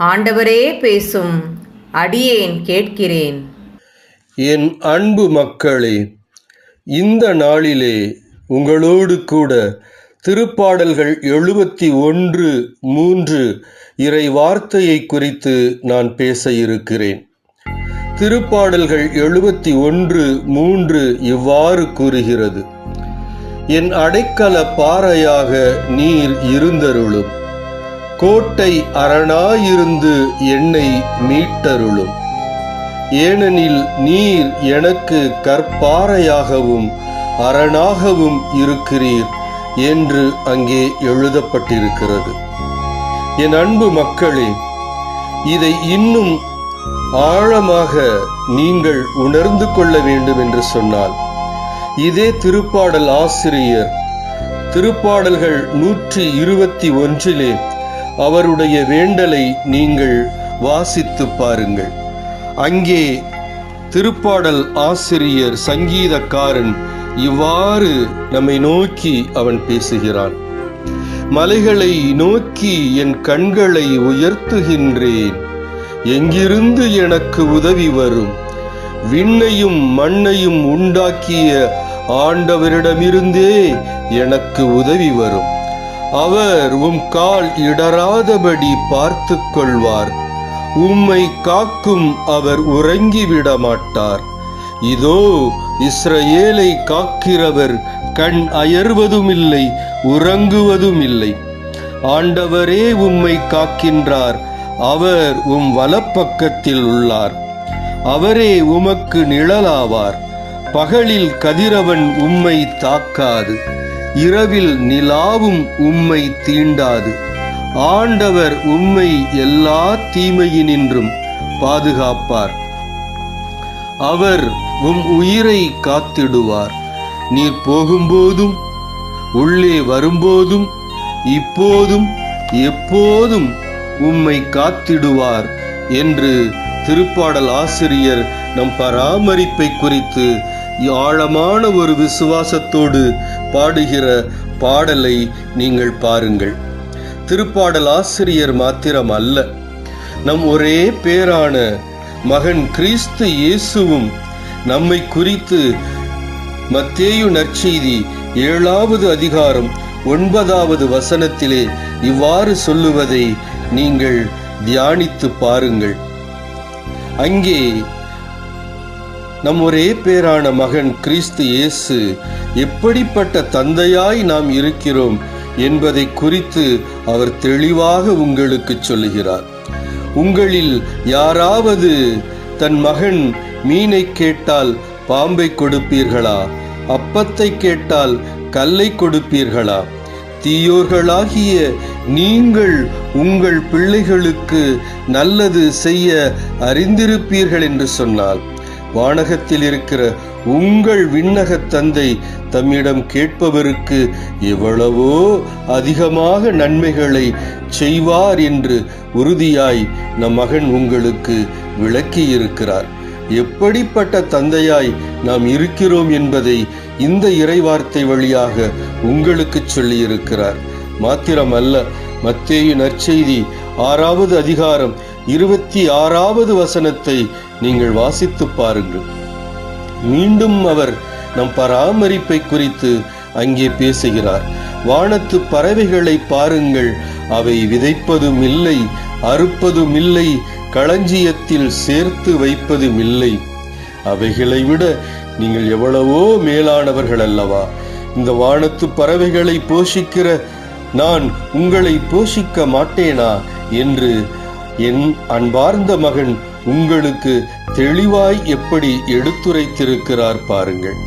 ஆண்டவரே பேசும் அடியேன் கேட்கிறேன். என் அன்பு மக்களே இந்த நாளிலே உங்களோடு கூட திருப்பாடல்கள் எழுபத்தி ஒன்று மூன்று இறை வார்த்தையை குறித்து நான் பேச இருக்கிறேன். திருப்பாடல்கள் எழுபத்தி ஒன்று மூன்று இவ்வாறு கூறுகிறது. என் அடைக்கல பாறையாக நீர் இருந்தருளும். கோட்டை அரணாயிருந்து என்னை மீட்டருளும். ஏனெனில் நீர் எனக்கு கற்பாறையாகவும் அரணாகவும் இருக்கிறீர் என்று அங்கே எழுதப்பட்டிருக்கிறது. என் அன்பு மக்களே இதை இன்னும் ஆழமாக நீங்கள் உணர்ந்து கொள்ள வேண்டும் என்று சொன்னால் இதே திருப்பாடல் ஆசிரியர் திருப்பாடல்கள் நூற்றி இருபத்தி ஒன்றிலே அவருடைய வேண்டலை நீங்கள் வாசித்து பாருங்கள். அங்கே திருப்பாடல் ஆசிரியர் சங்கீதக்காரன் இவ்வாறு நம்மை நோக்கி அவன் பேசுகிறான். மலைகளை நோக்கி என் கண்களை உயர்த்துகின்றேன். எங்கிருந்து எனக்கு உதவி வரும்? விண்ணையும் மண்ணையும் உண்டாக்கிய ஆண்டவரிடமிருந்தே எனக்கு உதவி வரும். அவர் உம் கால் இடராதபடி பார்த்து கொள்வார். உம்மை காக்கும் அவர் உறங்கிவிட மாட்டார் இதோ இஸ்ரேலை காக்கிறவர் கண் அயர்வதுமில்லை உறங்குவதுமில்லை. ஆண்டவரே உம்மை காக்கின்றார் அவர் உம் வலப்பக்கத்தில் உள்ளார். அவரே உமக்கு நிழலாவார். பகலில் கதிரவன் உம்மை தாக்காது. இரவில் நிலாவும் உம்மை தீண்டாது. ஆண்டவர் உம்மை எல்லா தீமையினின்றும் பாதுகாப்பார். அவர் உம் உயிரை காத்திடுவார். நீர் போகும்போதும் உள்ளே வரும்போதும் இப்போதும் எப்போதும் உம்மை காத்திடுவார் என்று திருப்பாடல் ஆசிரியர் நம் பராமரிப்பை குறித்து ஆழமான ஒரு விசுவாசத்தோடு பாடுகிற பாடலை நீங்கள் பாருங்கள். திருப்பாடல் ஆசிரியர் மாத்திரம் அல்ல. நம் ஒரே பேரான மகன் கிறிஸ்து இயேசுவும் நம்மை குறித்து மத்தேயு நற்செய்தி ஏழாவது அதிகாரம் ஒன்பதாவது வசனத்திலே இவ்வாறு சொல்லுவதை நீங்கள் தியானித்து பாருங்கள். அங்கே நம் ஒரே பேரான மகன் கிறிஸ்து இயேசு எப்படிப்பட்ட தந்தையாய் நாம் இருக்கிறோம் என்பதை குறித்து அவர் தெளிவாக உங்களுக்கு சொல்லுகிறார். உங்களில் யாராவது தன் மகன் மீனை கேட்டால் பாம்பை கொடுப்பீர்களா? அப்பத்தை கேட்டால் கல்லை கொடுப்பீர்களா? தீயோர்களாகிய நீங்கள் உங்கள் பிள்ளைகளுக்கு நல்லது செய்ய அறிந்திருப்பீர்கள் என்று சொன்னால் வானகத்தில் இருக்கிற உங்கள் விண்ணக தந்தை தம்மிடம் கேட்பவருக்கு எவ்வளவோ அதிகமாக நன்மைகளை செய்வார் என்று உறுதியாய் நம் மகன் உங்களுக்கு விளக்கியிருக்கிறார். எப்படிப்பட்ட தந்தையாய் நாம் இருக்கிறோம் என்பதை இந்த இறைவார்த்தை வழியாக உங்களுக்கு சொல்லியிருக்கிறார். மாத்திரமல்ல மத்தேயு நற்செய்தி ஆறாவது அதிகாரம் இருபத்தி ஆறாவது வசனத்தை நீங்கள் வாசித்து பாருங்கள். மீண்டும் அவர் நம் பராமரிப்பை குறித்து அங்கே பேசுகிறார். வானத்து பறவைகளை பாருங்கள். அவை விதைப்பதும் இல்லை அறுப்பதும் இல்லை களஞ்சியத்தில் சேர்த்து வைப்பதும் இல்லை அவைகளை விட நீங்கள் எவ்வளவோ மேலானவர்கள் அல்லவா? இந்த வானத்து பறவைகளை போஷிக்கிற நான் உங்களை போஷிக்க மாட்டேனா? என்று என் அன்பார்ந்த மகன் உங்களுக்கு தெளிவாய் எப்படி எடுத்துரைத்திருக்கிறார் பாருங்கள்.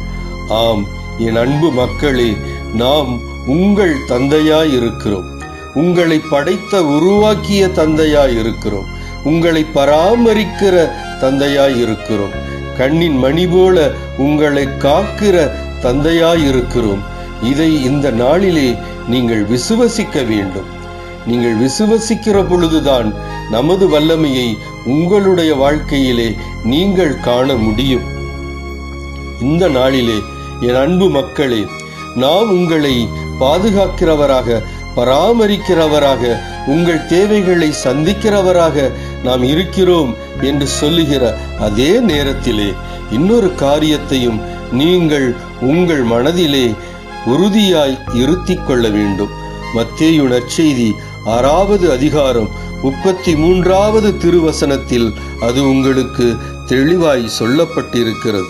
ஆம் என் அன்பு மக்களே நாம் உங்கள் தந்தையாய் இருக்கிறோம் உங்களை படைத்த உருவாக்கிய தந்தையாய் இருக்கிறோம் உங்களை பராமரிக்கிற தந்தையாய் இருக்கிறோம் கண்ணின் மணி போல உங்களை காக்கிற தந்தையாய் இருக்கிறோம் இதை இந்த நாளிலே நீங்கள் விசுவசிக்க வேண்டும். நீங்கள் விசுவசிக்கிற பொழுதுதான் நமது வல்லமையை உங்களுடைய வாழ்க்கையிலே நீங்கள் காண முடியும். இந்த நாளிலே என் அன்பு மக்களே நாம் உங்களை பாதுகாக்கிறவராக பராமரிக்கிறவராக உங்கள் தேவைகளை சந்திக்கிறவராக நாம் இருக்கிறோம் என்று சொல்லுகிற அதே நேரத்திலே இன்னொரு காரியத்தையும் நீங்கள் உங்கள் மனதிலே உறுதியாய் இருத்திக் கொள்ள வேண்டும். மத்தேயு நற்செய்தி ஆறாவது அதிகாரம் முப்பத்தி மூன்றாவது திருவசனத்தில் அது உங்களுக்கு தெளிவாய் சொல்லப்பட்டிருக்கிறது.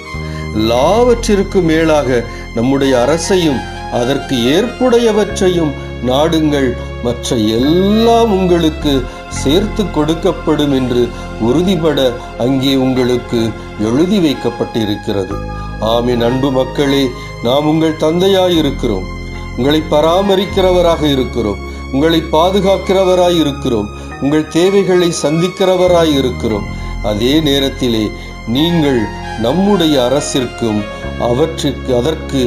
எல்லாவற்றிற்கும் மேலாக நம்முடைய அரசையும் அதற்கு ஏற்புடையவற்றையும் நாடுங்கள். மற்ற எல்லாம் உங்களுக்கு சேர்த்து கொடுக்கப்படும் என்று உறுதிபட அங்கே உங்களுக்கு எழுதி வைக்கப்பட்டிருக்கிறது. ஆமின் அன்பு மக்களே நாம் உங்கள் தந்தையாயிருக்கிறோம். உங்களை பராமரிக்கிறவராக இருக்கிறோம். உங்களை பாதுகாக்கிறவராய் இருக்கிறோம் உங்கள் தேவைகளை சந்திக்கிறவராய் இருக்கிறோம் அதே நேரத்திலே நீங்கள் நம்முடைய அரசிற்கும் அவற்றுக்கு அதற்கு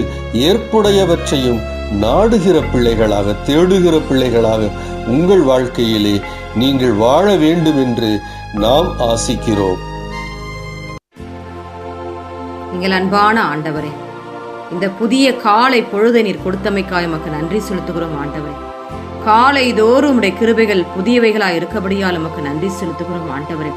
ஏற்புடையவற்றையும் நாடுகிற பிள்ளைகளாக தேடுகிற பிள்ளைகளாக உங்கள் வாழ்க்கையிலே நீங்கள் வாழ வேண்டும் என்று நாம் ஆசிக்கிறோம். எங்கள் அன்பான ஆண்டவரே இந்த புதிய காலை பொழுதை நீர் கொடுத்தமைக்காய் உமக்கு நன்றி செலுத்துகிறோம் ஆண்டவரே. காலை தோறும் உடைய கிருபைகள் புதியவைகளா இருக்கபடியால் உமக்கு நன்றி செலுத்துகிறோம் ஆண்டவரே.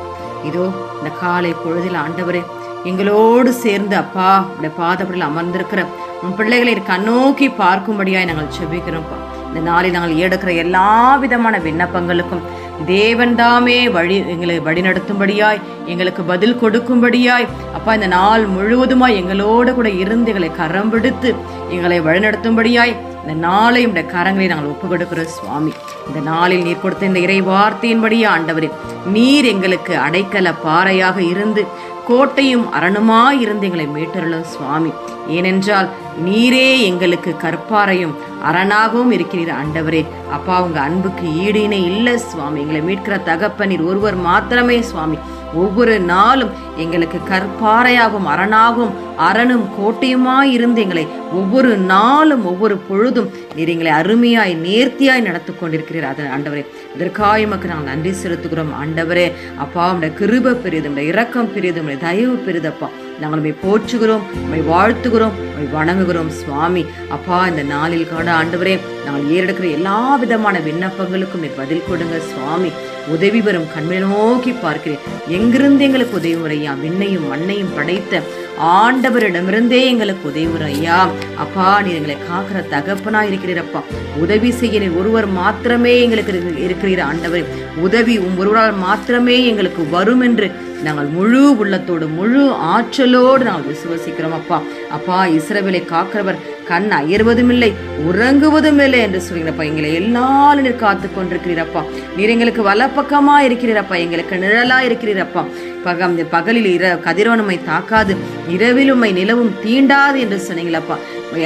இதோ இந்த காலை பொழுதில் ஆண்டவரே எங்களோடு சேர்ந்து அப்பா உடைய பாதப்படியில் அமர்ந்திருக்கிற உன் பிள்ளைகளை கண்ணோக்கி பார்க்கும்படியாய் நாங்கள் செபிக்கிறோம்ப்பா. இந்த நாளில் நாங்கள் எடுக்கிற எல்லா விதமான விண்ணப்பங்களுக்கும் தேவன் தாமே வழி எங்களை வழிநடத்தும்படியாய் எங்களுக்கு பதில் கொடுக்கும்படியாய் அப்பா இந்த நாள் முழுவதுமாய் எங்களோடு கூட இருந்து எங்களை கரம் பிடித்து எங்களை வழிநடத்தும்படியாய் இந்த நாளை இந்த கரங்களை நாங்கள் ஒப்பு கொடுக்கிறோம் சுவாமி. இந்த நாளில் நீர் கொடுத்த இந்த இறை வார்த்தையின்படியே ஆண்டவரே நீர் எங்களுக்கு அடைக்கல பாறையாக இருந்து கோட்டையும் அரணுமாய் இருந்து எங்களை மீட்டருளும் சுவாமி. ஏனென்றால் நீரே எங்களுக்கு கற்பாரையும் அரணாகவும் இருக்கிறீர் ஆண்டவரே. அப்பா உங்க அன்புக்கு ஈடு இணை இல்லை சுவாமி. எங்களை மீட்கிற தகப்ப நீர் ஒருவர் மாத்திரமே சுவாமி. ஒவ்வொரு நாளும் எங்களுக்கு கற்பாறையாகவும் அரணாகவும் அரணும் கோட்டையுமாய் இருந்து எங்களை ஒவ்வொரு நாளும் ஒவ்வொரு பொழுதும் நீர் எங்களை அருமையாய் நேர்த்தியாய் நடத்து கொண்டிருக்கிறீர். அதன் ஆண்டவரே இதற்காக எமக்கு நாங்கள் நன்றி செலுத்துகிறோம். ஆண்டவரே அப்பா உடைய கிருப பெரியது உடைய இரக்கம் பெரியது உடைய தயவு பெரியதப்பா. நாங்கள் உண்மை போற்றுகிறோம் உண்மை வாழ்த்துகிறோம் உண்மை வணங்குகிறோம் சுவாமி. அப்பா இந்த நாளில் காண ஆண்டவரே நாங்கள் ஏறெடுக்கிற எல்லா விதமான விண்ணப்பங்களுக்கும் நீர் பதில் கொடுங்க சுவாமி. உதவி பெறும் கண்மை நோக்கி பார்க்கிறேன். எங்கிருந்து எங்களுக்கு உதவி முறையா விண்ணையும் மண்ணையும் படைத்த ஆண்டவரிடமிருந்தே எங்களுக்கு உதவி ஐயா. அப்பா நீ எங்களை காக்கிற தகப்பனா இருக்கிறீரப்பா. உதவி செய்ய ஒருவர் மாத்திரமே எங்களுக்கு இருக்கிறீர் ஆண்டவர். உதவி உம் ஒருவரால் மாத்திரமே எங்களுக்கு வரும் என்று நாங்கள் முழு உள்ளத்தோடு முழு ஆற்றலோடு நாங்கள் விசுவசிக்கிறோம் அப்பா. அப்பா இஸ்ரவேலை காக்கிறவர் கண் அயர்வதும் இல்லை உறங்குவதும் இல்லை என்று சொல்கிறப்பா எங்களை எல்லாரும் நீர் காத்து கொண்டிருக்கிறீரப்பா. நீர் எங்களுக்கு வலப்பக்கமா இருக்கிறீரப்பா எங்களுக்கு நிழலா இருக்கிறீரப்பா. பகம் பகலில் இர கதிரோனுமை தாக்காது இரவில் நிலவும் தீண்டாது என்று சொன்னீங்களப்பா.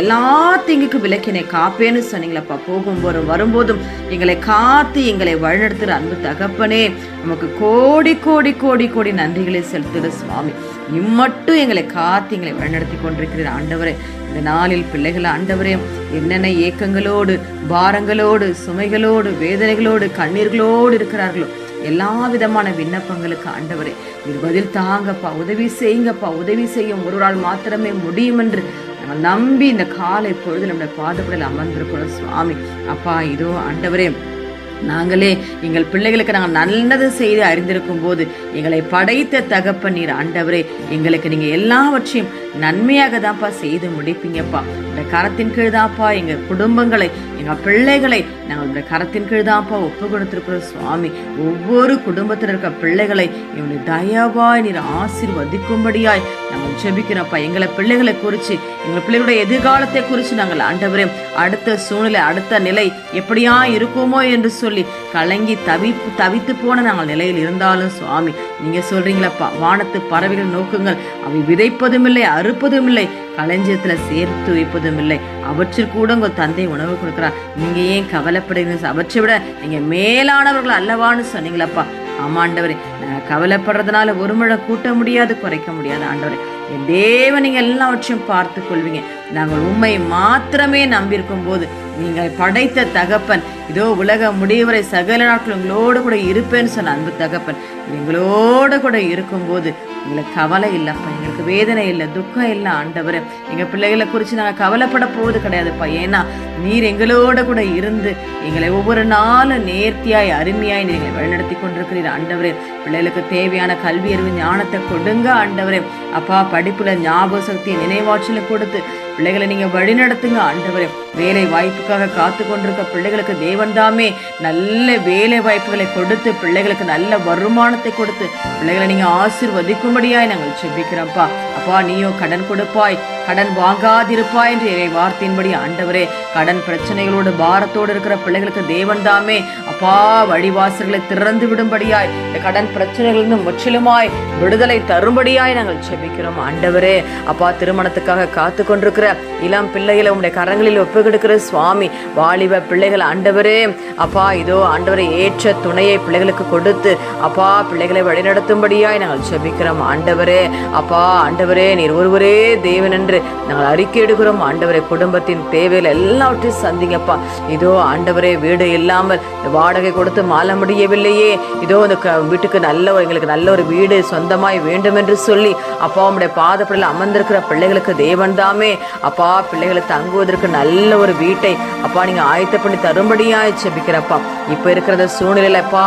எல்லா தீங்குக்கு விளக்கினை காப்பேன்னு சொன்னீங்களப்பா. போகும் போதும் வரும்போதும் எங்களை காத்து எங்களை வழிநடத்துகிற அன்பு தகப்பனே நமக்கு கோடி கோடி கோடி கோடி நன்றிகளை செலுத்துகிற சுவாமி. இம்மட்டும் எங்களை காத்து எங்களை வழிநடத்தி கொண்டிருக்கிற ஆண்டவரே இந்த நாளில் பிள்ளைகள் ஆண்டவரே என்னென்ன ஏக்கங்களோடு பாரங்களோடு சுமைகளோடு வேதனைகளோடு கண்ணீர்களோடு இருக்கிறார்களோ எல்லா விதமான விண்ணப்பங்களுக்கு ஆண்டவரே இது பதில் தாங்கப்பா உதவி செய்யுங்கப்பா உதவி செய்யும் ஒருவரால் மாத்திரமே முடியும் என்று நாங்கள் நம்பி இந்த காலை பொழுது நம்முடைய பாதப்படையில் அமர்ந்திருக்கிறோம். சுவாமி அப்பா இதோ ஆண்டவரே நாங்களே எங்கள் பிள்ளைகளுக்கு நாங்கள் நல்லது செய்து அறிந்திருக்கும் போது எங்களை படைத்த தகப்பன் நீர் ஆண்டவரே எங்களுக்கு நீங்கள் எல்லாவற்றையும் நன்மையாக தான்ப்பா செய்து முடிப்பீங்கப்பா. இந்த கரத்தின் கீழ் தான்ப்பா எங்கள் குடும்பங்களை எங்கள் பிள்ளைகளை நாங்கள் இந்த கரத்தின் கீழ் தான்ப்பா ஒப்பு கொடுத்துருக்கிறோம் சுவாமி. ஒவ்வொரு குடும்பத்தில் இருக்க பிள்ளைகளை இவனை தயவாய் நீர் ஆசீர்வதிக்கும்படியாய் நாங்கள் ஜெபிக்கிறோம்ப்பா எங்களை பிள்ளைகளை குறித்து எங்கள் பிள்ளைகளுடைய எதிர்காலத்தை குறித்து நாங்கள் ஆண்டவரே அடுத்த சூழ்நிலை அடுத்த நிலை எப்படியா இருக்குமோ என்று சொல்லி கலங்கி தவி தவித்து போன நாங்கள் நிலையில் இருந்தாலும் சுவாமி நீங்க சொல்றீங்களப்பா வானத்து பறவைகள் நோக்குங்கள். அவை விதைப்பதும் இல்லை அறுப்பதும் இல்லை களஞ்சியத்துல சேர்த்து வைப்பதும் இல்லை அவற்றில் கூட உங்கள் தந்தை உணவு கொடுக்குறா நீங்க ஏன் கவலைப்படுகிறீங்க? அவற்றை விட நீங்க மேலானவர்கள் அல்லவான்னு சொன்னீங்களப்பா. ஆமா ஆண்டவரே கவலைப்படுறதுனால ஒரு முழை கூட்ட முடியாது குறைக்க முடியாது ஆண்டவரே. என் தேவன் நீங்கள் எல்லாவற்றையும் பார்த்து கொள்வீங்க நாங்கள் உண்மை மாத்திரமே நம்பியிருக்கும் போது நீங்கள் படைத்த தகப்பன் இதோ உலக முடிவரை சகல நாட்கள் உங்களோடு கூட இருப்பேன்னு சொன்ன அன்பு தகப்பன் எங்களோடு கூட இருக்கும்போது உங்களுக்கு கவலை இல்லைப்பா. எங்களுக்கு வேதனை இல்லை துக்கம் இல்லை ஆண்டவர். எங்கள் பிள்ளைகளை குறித்து நாங்கள் கவலைப்பட போவது கிடையாதுப்பா. ஏன்னா நீர் எங்களோட கூட இருந்து எங்களை ஒவ்வொரு நாளும் நேர்த்தியாய் அருமையாய் நீங்கள் வழிநடத்தி கொண்டிருக்கிறீர் ஆண்டவரே. பிள்ளைகளுக்கு தேவையான கல்வி அறிவு ஞானத்தை கொடுங்க ஆண்டவரே. அப்பா படிப்புல ஞாபக சக்தியை நினைவாற்றலை கொடுத்து பிள்ளைகளை நீங்க வழிநடத்துங்க. ஆண்டவரே வேலை வாய்ப்புக்காக காத்து கொண்டிருக்க பிள்ளைகளுக்கு தேவன் தாமே நல்ல வேலை வாய்ப்புகளை கொடுத்து பிள்ளைகளுக்கு நல்ல வருமானத்தை கொடுத்து பிள்ளைகளை நீங்க ஆசிர்வதிக்கும்படியாய் நாங்கள் செபிக்கிறோம்ப்பா அப்பா நீயோ கடன் கொடுப்பாய். கடன் வாங்காதிருப்பா என்று இறை வார்த்தையின்படி ஆண்டவரே கடன் பிரச்சனைகளோடு பாரத்தோடு இருக்கிற பிள்ளைகளுக்கு தேவன் தாமே அப்பா வழிவாசல்களை திறந்து விடும்படியாய் இந்த கடன் பிரச்சனைகளிலிருந்து முற்றிலுமாய் விடுதலை தரும்படியாய் நாங்கள் செபிக்கிறோம் ஆண்டவரே. அப்பா திருமணத்துக்காக காத்து கொண்டிருக்கிற இளம் பிள்ளைகளை உங்களுடைய கரங்களில் ஒப்புக்கெடுக்கிற சுவாமி வாலிப பிள்ளைகள் ஆண்டவரே. அப்பா இதோ ஆண்டவரை ஏற்ற துணையை பிள்ளைகளுக்கு கொடுத்து அப்பா பிள்ளைகளை வழிநடத்தும்படியாய் நாங்கள் செபிக்கிறோம் ஆண்டவரே. அப்பா ஆண்டவரே நீர் ஒருவரே தேவன் என்று நாங்கள் அறிக்கையிடுகிறோம் ஆண்டவரை குடும்பத்தின் தேவையில் எல்லாவற்றையும் சந்திங்கப்பா. இதோ ஆண்டவரே வீடு இல்லாமல் வாடகை கொடுத்து மாள முடியவில்லையே. இதோ இந்த க- வீட்டுக்கு நல்ல ஒரு எங்களுக்கு நல்ல ஒரு வீடு சொந்தமாய் வேண்டும் என்று சொல்லி அப்பா உம்முடைய பாதப்படையில் அமர்ந்திருக்கிற பிள்ளைகளுக்கு தேவன் தாமே. அப்பா பிள்ளைகளை தங்குவதற்கு நல்ல ஒரு வீட்டை அப்பா நீங்க ஆயத்த பண்ணி தரும்படியாய் செபிக்கிறப்பா இப்ப இருக்கிற சூழ்நிலையிலப்பா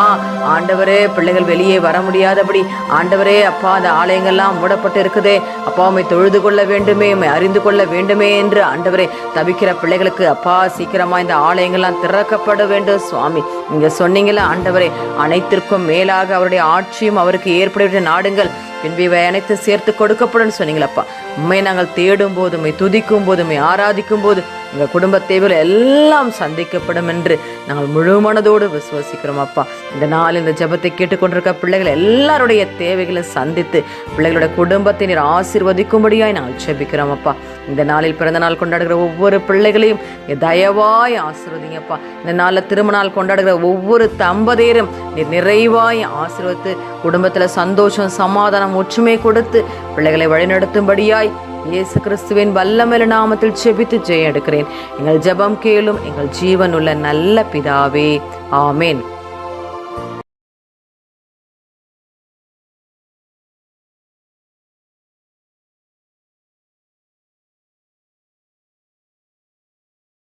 ஆண்டவரே பிள்ளைகள் வெளியே வர முடியாதபடி ஆண்டவரே அப்பா அந்த ஆலயங்கள்லாம் மூடப்பட்டு இருக்குதே. அப்பா உம்மை தொழுது கொள்ள வேண்டுமே உண்மை அறிந்து கொள்ள வேண்டுமே என்று ஆண்டவரே தவிக்கிற பிள்ளைகளுக்கு அப்பா சீக்கிரமா இந்த ஆலயங்கள்லாம் திறக்கப்பட வேண்டும் சுவாமி. நீங்க சொன்னீங்களா ஆண்டவரே அனைத்திற்கும் மேலாக அவருடைய ஆட்சியும் அவருக்கு ஏற்படுகிற நாடுங்கள். பின்பு இவை அனைத்து சேர்த்து கொடுக்கப்படும் சொன்னீங்களப்பா. உண்மை நாங்கள் தேடும் போது உண்மை துதிக்கும் போது உண்மை ஆராதிக்கும் போது எங்கள் குடும்ப தேவையில் எல்லாம் சந்திக்கப்படும் என்று நாங்கள் முழு மனதோடு விசுவசிக்கிறோம் அப்பா இந்த நாள் இந்த ஜெபத்தை கேட்டுக்கொண்டிருக்க பிள்ளைகள் எல்லாருடைய தேவைகளை சந்தித்து பிள்ளைகளோட குடும்பத்தை நீர் ஆசீர்வதிக்கும்படியாய் நாங்கள் ஜெபிக்கிறோம் அப்பா இந்த நாளில் பிறந்த நாள் கொண்டாடுகிற ஒவ்வொரு பிள்ளைகளையும் தயவாய் ஆசிர்வதிங்கப்பா. இந்த நாளில் திருமண நாள் கொண்டாடுகிற ஒவ்வொரு தம்பதியரும் நீர் நிறைவாய் ஆசீர்வதித்து குடும்பத்தில் சந்தோஷம் சமாதானம் ஒற்றுமை கொடுத்து பிள்ளைகளை வழிநடத்தும்படியாய் இயேசு கிறிஸ்துவின் வல்லமல நாமத்தில் செபித்து ஜெயம் எடுக்கிறேன் எங்கள் ஜெபம் கேளும் எங்கள் ஜீவனுள்ள நல்ல பிதாவே. ஆமேன்.